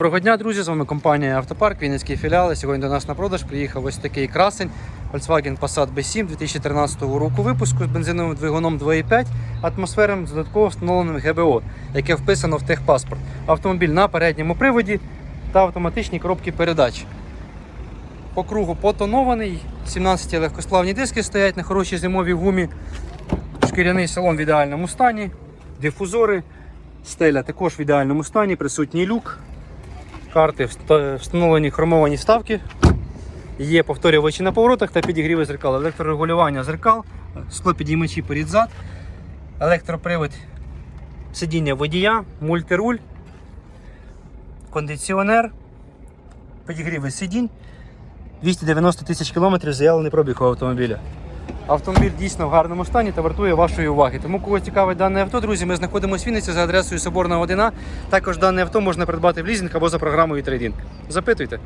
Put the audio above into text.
Доброго дня, друзі! З вами компанія Автопарк, Вінницький філіал. Сьогодні до нас на продаж приїхав ось такий красень Volkswagen Passat B7 2013 року випуску з бензиновим двигуном 2.5 атмосфером з додатково встановленим ГБО, яке вписано в техпаспорт. Автомобіль на передньому приводі та автоматичні коробки передач. По кругу потонований, 17 легкосплавні диски стоять на хорошій зимовій гумі, шкіряний салон в ідеальному стані, дифузори, стеля також в ідеальному стані, присутній люк карти, встановлені хромовані вставки. Є повторювачі на поворотах та підігріви зеркал, електрорегулювання зеркал, склопідіймачі перед зад, електропривод сидіння водія, мультируль, кондиціонер, підігріви сидінь, 290 тисяч кілометрів заявлений пробіг у автомобіля. Автомобіль дійсно в гарному стані та вартує вашої уваги. Тому кого цікавить дане авто, друзі, ми знаходимося в Вінниці за адресою Соборна 1. Також дане авто можна придбати в лізинг або за програмою трейдинг. Запитуйте.